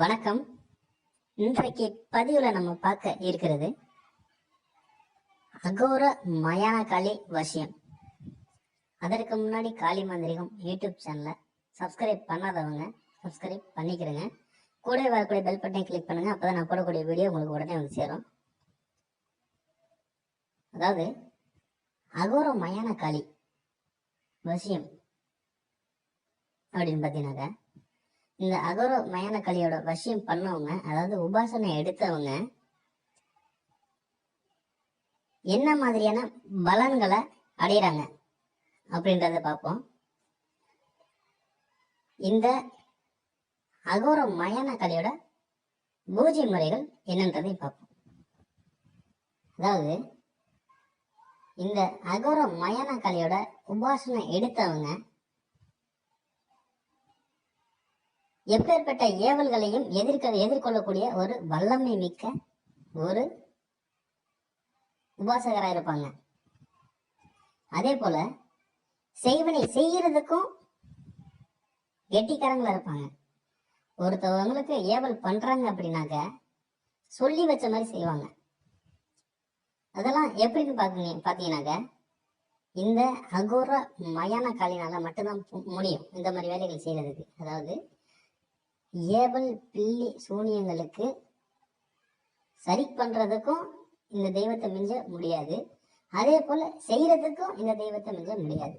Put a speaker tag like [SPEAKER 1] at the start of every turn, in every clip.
[SPEAKER 1] வணக்கம். இன்றைக்கு பதிவுல நம்ம பார்க்க இருக்கிறது அகோர மயான காளி வசியம். அதற்கு முன்னாடி காளி மந்திரிகம் யூடியூப் சேனலை சப்ஸ்கிரைப் பண்ணாதவங்க சப்ஸ்கிரைப் பண்ணிக்கிறேங்க கூட வரக்கூடிய பெல் பட்டனை கிளிக் பண்ணுங்க. அப்பதான் நான் போடக்கூடிய வீடியோ உங்களுக்கு உடனே வந்து சேரும். அதாவது அகோர மயான காளி வசியம் அப்படின்னு பார்த்தீங்கன்னாக்கா இந்த அகோர மயான கலியோட வசியம் பண்ணவங்க அதாவது உபாசனை எடுத்தவங்க என்ன மாதிரியான பலன்களை அடையிறாங்க அப்படின்றத பார்ப்போம். இந்த அகோர மயான கலையோட பூஜை முறைகள் என்னன்றதை பார்ப்போம். அதாவது இந்த அகோர மயான கலையோட உபாசனை எடுத்தவங்க எப்பேற்பட்ட ஏவல்களையும் எதிர்க்க எதிர்கொள்ளக்கூடிய ஒரு வல்லமை மிக்க ஒரு உபாசகராக இருப்பாங்க. அதே போல செய்வனை செய்யறதுக்கும் கெட்டிக்காரங்களா இருப்பாங்க. ஒருத்தவங்களுக்கு ஏவல் பண்றாங்க அப்படின்னாக்க சொல்லி வச்ச மாதிரி செய்வாங்க. அதெல்லாம் எப்படின்னு பாக்குங்க பாத்தீங்கன்னாக்க இந்த அகோர மயான காலினால மட்டும்தான் முடியும். இந்த மாதிரி வேலைகள் செய்யறதுக்கு. அதாவது ஏவல் பில்லி சூனியங்களுக்கு சரி பண்ணுறதுக்கும் இந்த தெய்வத்தை மிஞ்ச முடியாது. அதே போல் செய்கிறதுக்கும் இந்த தெய்வத்தை மிஞ்ச முடியாது.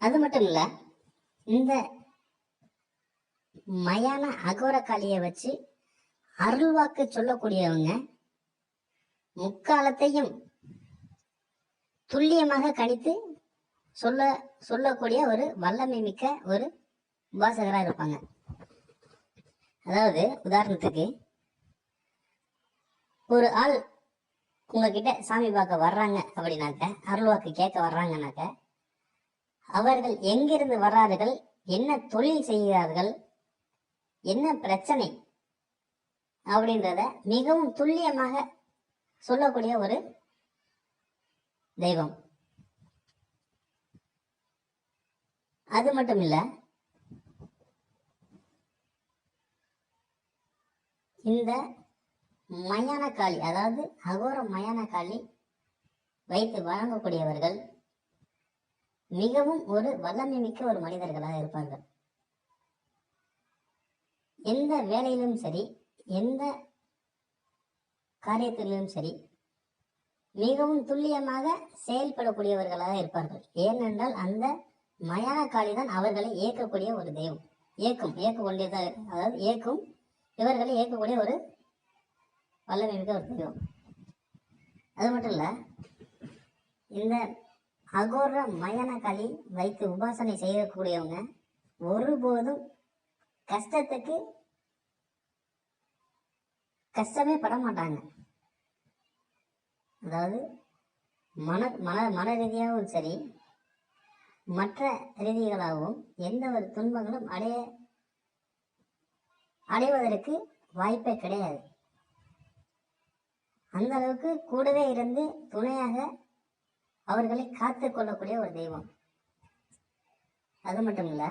[SPEAKER 1] அது மட்டும் இல்லை இந்த மயான அகோர காளியை வச்சு அருள்வாக்கு சொல்லக்கூடியவங்க முக்காலத்தையும் துல்லியமாக கணித்து சொல்ல சொல்லக்கூடிய ஒரு வல்லமை மிக்க ஒரு உபாசகராக இருப்பாங்க அதாவது உதாரணத்துக்கு ஒரு ஆள் உங்ககிட்ட சாமி பார்க்க வர்றாங்க அப்படின்னாக்க அருள்வாக்கு கேட்க வர்றாங்கனாக்க அவர்கள் எங்கிருந்து வர்றார்கள் என்ன தொழில் செய்கிறார்கள் என்ன பிரச்சனை அப்படின்றத மிகவும் துல்லியமாக சொல்லக்கூடிய ஒரு தெய்வம். அது மட்டும் இல்லை இந்த மயான காளி அதாவது அகோர மயான காளி வைத்து வழங்கக்கூடியவர்கள் மிகவும் ஒரு வல்லமை மிக்க ஒரு மனிதர்களாக இருப்பார்கள். எந்த வேலையிலும் சரி எந்த காரியத்திலும் சரி மிகவும் துல்லியமாக செயல்படக்கூடியவர்களாக இருப்பார்கள். ஏனென்றால் அந்த மயான காளி தான் அவர்களை இயக்கக்கூடிய ஒரு தெய்வம். இயக்கும் இயக்க கொண்டியதாக அதாவது இயக்கும் இவர்களை இயக்கக்கூடிய ஒரு வல்லமை மிக்க ஒரு தெய்வம். அது மட்டும் இல்லை இந்த அகோர மயனக்களி களி வைத்து உபாசனை செய்யக்கூடியவங்க ஒருபோதும் கஷ்டத்துக்கு கஷ்டமே பட மாட்டாங்க. அதாவது மன மன மன ரீதியாகவும் சரி மற்ற ரீதிகளாகவும் எந்த ஒரு துன்பங்களும் அடைய அடைவதற்கு வாய்ப்பே கிடையாது. அந்த அளவுக்கு கூடவே இருந்து துணையாக அவர்களை காத்து கொள்ளக்கூடிய ஒரு தெய்வம். அது மட்டும் இல்ல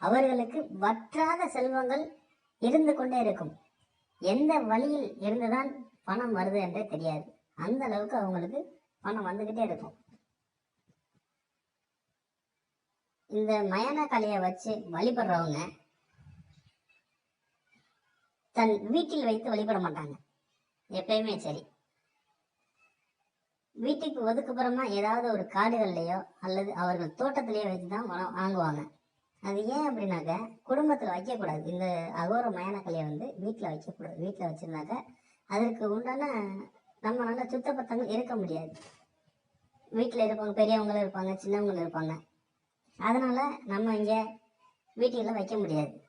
[SPEAKER 1] அவர்களுக்கு வற்றாத செல்வங்கள் இருந்து கொண்டே இருக்கும். எந்த வழியில் இருந்துதான் பணம் வருது என்றே தெரியாது. அந்த அளவுக்கு அவங்களுக்கு பணம் வந்துகிட்டே இருக்கும். இந்த மயான கலையை வச்சு வழிபடுறவங்க தன் வீட்டில் வைத்து வழிபட மாட்டாங்க. எப்பயுமே சரி. வீட்டுக்கு ஒதுக்குப்புறமா ஏதாவது ஒரு காடுகள்லையோ அல்லது அவர்கள் தோட்டத்திலேயோ வச்சு தான் வள- வாங்குவாங்க. அது ஏன் அப்படின்னாக்க குடும்பத்தில் வைக்கக்கூடாது. இந்த அகோர மயான கலையை வந்து வீட்டில் வைக்கக்கூடாது வீட்டில் வச்சுருந்தாக்க அதற்கு உண்டான நம்மளால சுத்தப்பத்தங்கள் இருக்க முடியாது. வீட்டில் இருப்பாங்க பெரியவங்களும் இருப்பாங்க சின்னவங்களும் இருப்பாங்க. அதனால் நம்ம இங்கே வீட்டில் வைக்க முடியாது.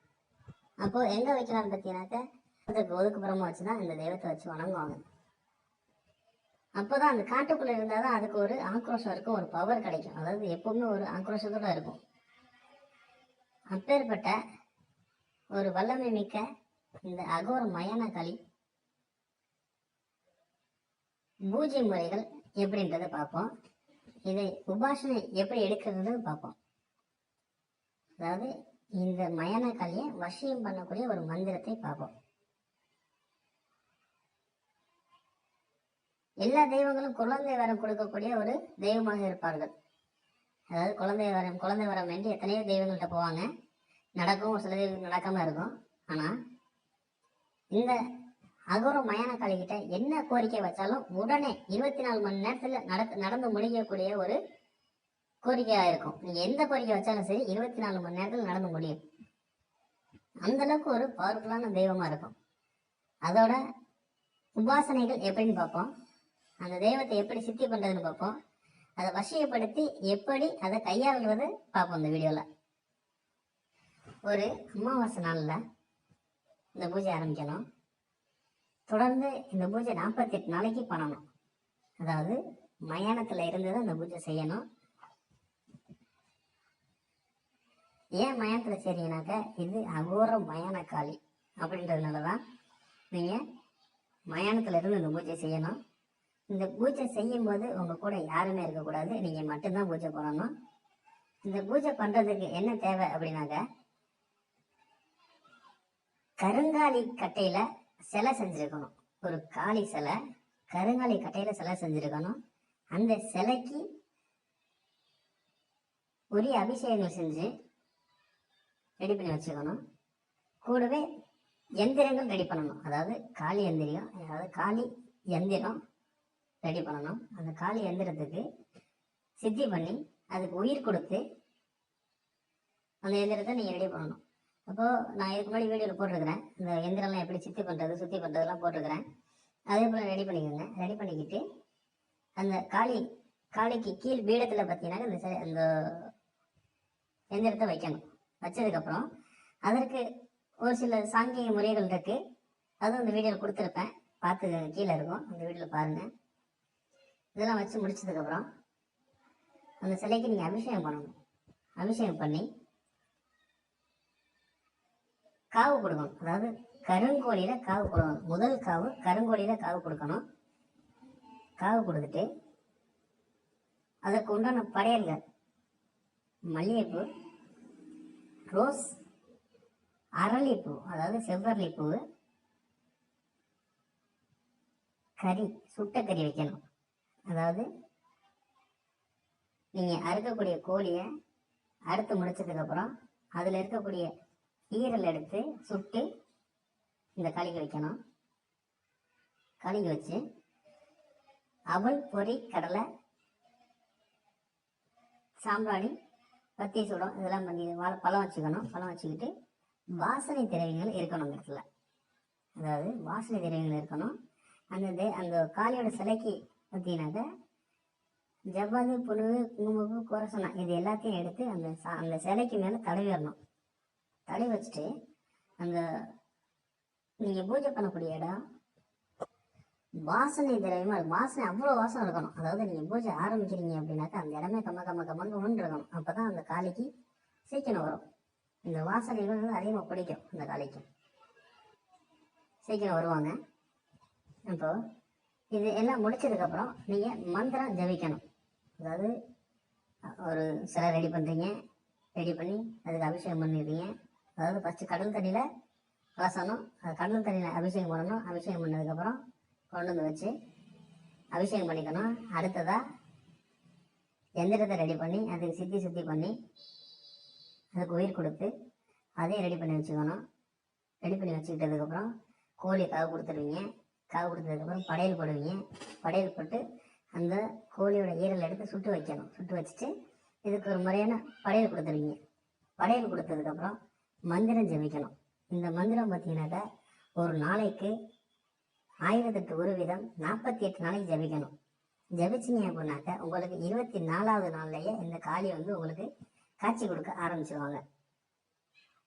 [SPEAKER 1] அப்போது எங்கே வைக்கலாம்னு பார்த்தீங்கன்னாக்க அதுக்கு ஒதுக்குப்புறமா வச்சு தான் இந்த தெய்வத்தை வச்சு வணங்குவாங்க. அப்போதான் அந்த காட்டுக்குள்ள இருந்தால் தான் அதுக்கு ஒரு ஆக்ரோஷம் இருக்கும் ஒரு பவர் கிடைக்கும். அதாவது எப்பவுமே ஒரு ஆக்ரோஷத்தோட இருக்கும். அப்பேற்பட்ட ஒரு வல்லமை மிக்க இந்த அகோர மயான களி பூஜை முறைகள் எப்படின்றத பார்ப்போம். இதை உபாசனை எப்படி எடுக்கிறது பார்ப்போம். அதாவது இந்த மயானக்காளியை வசியம் பண்ணக்கூடிய ஒரு மந்திரத்தை பார்ப்போம். எல்லா தெய்வங்களும் குழந்தை வரம் கொடுக்கக்கூடிய ஒரு தெய்வமாக இருப்பார்கள். அதாவது குழந்தை வரம் குழந்தை வரம் வேண்டி எத்தனையோ தெய்வங்கள்ட்ட போவாங்க. நடக்கும் ஒரு சில தெய்வங்கள் நடக்காம இருக்கும். ஆனா இந்த அகோர மயானக்காளி கிட்ட என்ன கோரிக்கை வச்சாலும் உடனே இருபத்தி நாலு மணி நேரத்துல நடத்து நடந்து முடியக்கூடிய ஒரு கோரிக்கையா இருக்கும். நீங்க எந்த கோரிக்கை வச்சாலும் சரி இருபத்தி நாலு மணி நேரத்துல நடந்து முடியும். அந்த அளவுக்கு ஒரு பவர்ஃபுல்லான தெய்வமா இருக்கும். அதோட உபாசனைகள் எப்படின்னு பார்ப்போம். அந்த தெய்வத்தை எப்படி சித்தி பண்றதுன்னு பார்ப்போம். அதை வசியப்படுத்தி எப்படி அதை கையாளுவது பார்ப்போம் இந்த வீடியோல. ஒரு அமாவாசை நாளில் இந்த பூஜை ஆரம்பிக்கணும். தொடர்ந்து இந்த பூஜை நாற்பத்தெட்டு நாளைக்கு பண்ணணும். அதாவது மயானத்தில் இருந்து தான் இந்த பூஜை செய்யணும். ஏன் மயானத்தில் செய்றீங்கனாக்க இது அகோர மயான காளி அப்படின்றதுனால தான் நீங்கள் மயானத்தில் இருந்து இந்த பூஜை செய்யணும். இந்த பூஜை செய்யும் போது உங்க கூட யாருமே இருக்கக்கூடாது. நீங்க மட்டும்தான் பூஜை பண்ணணும். இந்த பூஜை பண்றதுக்கு என்ன தேவை அப்படின்னாக்க கருங்காலி கட்டையில சிலை செஞ்சிருக்கணும். ஒரு காளி சிலை கருங்காலி கட்டையில சிலை செஞ்சிருக்கணும். அந்த சிலைக்கு உரிய அபிஷேகங்கள் செஞ்சு ரெடி பண்ணி வச்சுக்கணும். கூடவே எந்திரங்கள் ரெடி பண்ணணும். அதாவது காளி எந்திரியம் அதாவது காளி எந்திரம் ரெடி பண்ணணும். அந்த காளி எந்திரத்துக்கு சித்தி பண்ணி அதுக்கு உயிர் கொடுத்து அந்த எந்திரத்தை நீங்கள் ரெடி பண்ணணும். அப்போது நான் இதுக்கு முன்னாடி வீடியோவில் போட்டிருக்கிறேன். இந்த எந்திரம்லாம் எப்படி சித்தி பண்ணுறது சுத்தி பண்ணுறதுலாம் போட்டிருக்கிறேன். அதே போல் ரெடி பண்ணிக்கோங்க. ரெடி பண்ணிக்கிட்டு அந்த காளி காளிக்கு கீழ் பீடத்தில் பார்த்தீங்கன்னா இந்த அந்த எந்திரத்தை வைக்கணும். வச்சதுக்கப்புறம் அதற்கு ஒரு சில சாங்கிய முறைகள் இருக்குது அதுவும் இந்த வீடியோவில் கொடுத்துருப்பேன். பார்த்து கீழே இருக்கும். அந்த வீடியோவில் பாருங்கள் இதெல்லாம் வச்சு முடிச்சதுக்கப்புறம் அந்த சிலைக்கு நீங்கள் அபிஷேகம் பண்ணணும். அபிஷேகம் பண்ணி காவு கொடுக்கணும். அதாவது கருங்கோழியில் காவு கொடுக்கணும். முதல் காவு கருங்கோழியில் காவு கொடுக்கணும். காவு கொடுத்துட்டு அதற்கு உண்டான படையல்கள். மல்லிகைப்பூ ரோஸ் அரளிப்பூ அதாவது செவ்வரளிப்பூ கறி சுட்ட கறி வைக்கணும். அதாவது நீங்கள் அறுக்கக்கூடிய கோழியை அறுத்து முடிச்சதுக்கப்புறம் அதில் இருக்கக்கூடிய ஈரல் எடுத்து சுட்டு இந்த களிக்கு வைக்கணும். களிக்கு வச்சு அவல் பொரி கடலை சாம்பிராணி பத்தி சுடம் இதெல்லாம் பண்ணி வாழை பழம் வச்சுக்கணும். பழம் வச்சுக்கிட்டு வாசனை திரவியங்கள் இருக்கணும் அந்த இடத்துல. அதாவது வாசனை திரவியங்கள் இருக்கணும். அந்த அந்த காளியோட சிலைக்கு பார்த்தீங்கன்னாக்க ஜவ்வாது புழுவு குங்குமப்பு குரசனா இது எல்லாத்தையும் எடுத்து அந்த சா- அந்த சிலைக்கு மேலே தடவிடணும் தடவி வச்சுட்டு அந்த நீங்கள் பூஜை பண்ணக்கூடிய இடம் வாசனை திரவியமாக இருக்கும். வாசனை அவ்வளோ வாசனை இருக்கணும். அதாவது நீங்கள் பூஜை ஆரம்பிக்கிறீங்க அப்படின்னாக்கா அந்த இடமே கம்ம கம்ம கம்மங்க ஒன்று இருக்கணும் அப்போ தான் அந்த காளிக்கு சீக்கிரம் வரும். இந்த வாசனைகள் வந்து அதிகமாக பிடிக்கும் அந்த காளிக்கு. சீக்கிரம் வருவாங்க. இப்போது இது எல்லாம் முடிச்சதுக்கப்புறம் நீங்கள் மந்திரம் ஜபிக்கணும். அதாவது ஒரு சிலை ரெடி பண்ணுறீங்க ரெடி பண்ணி அதுக்கு அபிஷேகம் பண்ணிடுறீங்க. அதாவது ஃபஸ்ட்டு கடல் தண்ணியில் கலசணும் அது கடல் தண்ணியில் அபிஷேகம் பண்ணணும். அபிஷேகம் பண்ணதுக்கப்புறம் கொண்டு வந்து வச்சு அபிஷேகம் பண்ணிக்கணும். அடுத்ததாக எந்திரத்தை ரெடி பண்ணி அதுக்கு சித்தி சுத்தி பண்ணி அதுக்கு உயிர் கொடுத்து அதையும் ரெடி பண்ணி வச்சுக்கணும். ரெடி பண்ணி வச்சுக்கிட்டதுக்கப்புறம் கோழி காவு கொடுத்துருவீங்க. காவு கொடுத்ததுக்கப்புறம் படையல் போடுவீங்க. படையல் போட்டு அந்த கோழியோட ஈரல் எடுத்து சுட்டு வைக்கணும். சுட்டு வச்சுட்டு இதுக்கு ஒரு முறையான படையல் கொடுத்துருவீங்க. படையல் கொடுத்ததுக்கப்புறம் மந்திரம் ஜெபிக்கணும். இந்த மந்திரம் பார்த்தீங்கன்னாக்கா ஒரு நாளைக்கு ஆயிரத்தெட்டு ஒரு விதம் நாற்பத்தி எட்டு நாளைக்கு ஜெபிக்கணும். ஜபிச்சிங்க அப்படின்னாக்கா உங்களுக்கு இருபத்தி நாலாவது நாள்லயே இந்த காளி வந்து உங்களுக்கு காட்சி கொடுக்க ஆரம்பிச்சிருவாங்க.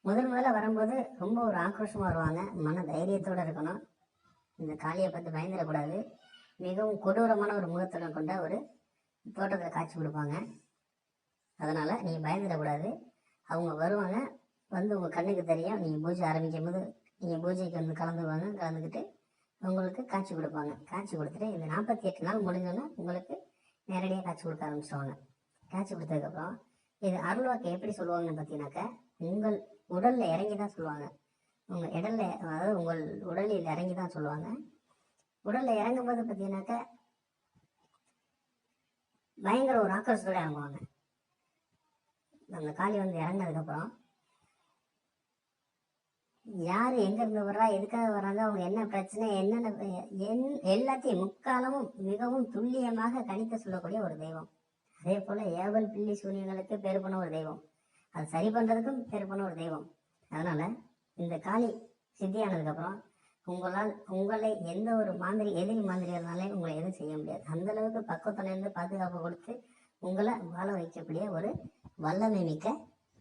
[SPEAKER 1] முதல் முதல்ல வரும்போது ரொம்ப ஒரு ஆக்ரோஷமாக வருவாங்க. மன தைரியத்தோடு இருக்கணும். இந்த காளியை பார்த்து பயந்துடக்கூடாது. மிகவும் கொடூரமான ஒரு முகத்துடன் கொண்ட ஒரு தோட்டத்தில் காட்சி கொடுப்பாங்க. அதனால் நீங்கள் பயந்துடக்கூடாது. அவங்க வருவாங்க. வந்து உங்கள் கண்ணுக்கு தெரியும். நீங்கள் பூஜை ஆரம்பிக்கும் போது நீங்கள் பூஜைக்கு வந்து கலந்துக்குவாங்க கலந்துக்கிட்டு உங்களுக்கு காட்சி கொடுப்பாங்க. காட்சி கொடுத்துட்டு இந்த நாற்பத்தி எட்டு நாள் முடிஞ்சோன்னே உங்களுக்கு நேரடியாக காட்சி கொடுக்க ஆரம்பிச்சிடுவாங்க காட்சி கொடுத்ததுக்கப்புறம் இது அருள்வாக்கு எப்படி சொல்லுவாங்கன்னு பார்த்தீங்கன்னாக்கா உங்கள் உடலில் இறங்கி தான் சொல்லுவாங்க. உங்கள் இடல்ல அதாவது உங்கள் உடலில் இறங்கி தான் சொல்லுவாங்க. உடலில் இறங்கும் போது பார்த்தீங்கன்னாக்கா பயங்கர ஒரு ஆக்ரோஷத்தோட இறங்குவாங்க. அந்த காளி வந்து இறங்கினதுக்கப்புறம் யார் எங்கேருந்து வர்றா எதுக்காக வர்றாங்க அவங்க என்ன பிரச்சனை என்னென்ன என் எல்லாத்தையும் முக்காலமும் மிகவும் துல்லியமாக கணித்து சொல்லக்கூடிய ஒரு தெய்வம். அதே போல் ஏவல் பில்லி சூனியங்களுக்கு பேர் பண்ண ஒரு தெய்வம். அது சரி பண்ணுறதுக்கும் பேர் பண்ண ஒரு தெய்வம். அதனால் இந்த காளி சித்தியானதுக்கப்புறம் உங்களால் உங்களை எந்த ஒரு மாந்திரி எதிரி இருந்தாலே உங்களை எதுவும் செய்ய முடியாது. அந்த அளவுக்கு பக்குவத்திலிருந்து பாதுகாப்பு கொடுத்து உங்களை வாழ வைக்கக்கூடிய ஒரு வல்லமை மிக்க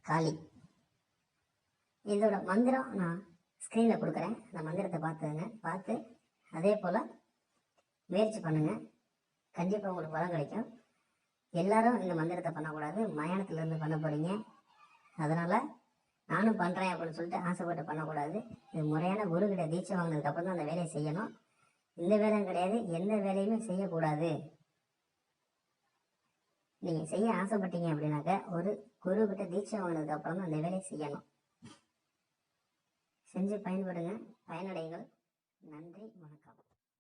[SPEAKER 1] காளி. இதோட மந்திரம் நான் ஸ்க்ரீனில் கொடுக்குறேன். அந்த மந்திரத்தை பார்த்துங்க பார்த்து அதே போல் முயற்சி பண்ணுங்க. கண்டிப்பாக உங்களுக்கு பலம் கிடைக்கும். எல்லாரும் இந்த மந்திரத்தை பண்ணக்கூடாது. மயானத்துலேருந்து பண்ண போகிறீங்க அதனால் நானும் பண்ணுறேன் அப்படின்னு சொல்லிட்டு ஆசைப்பட்டு பண்ணக்கூடாது. இது முறையான குருகிட்ட தீட்சை வாங்கினதுக்கப்புறம் தான் அந்த வேலையை செய்யணும். இந்த வேலையும் கிடையாது எந்த வேலையுமே செய்யக்கூடாது. நீங்கள் செய்ய ஆசைப்பட்டீங்க அப்படின்னாக்க ஒரு குரு கிட்ட தீட்சை வாங்கினதுக்கப்புறம் தான் அந்த வேலையை செய்யணும். செஞ்சு பயன்படுங்க. பயனடைங்கள் நன்றி வணக்கம்.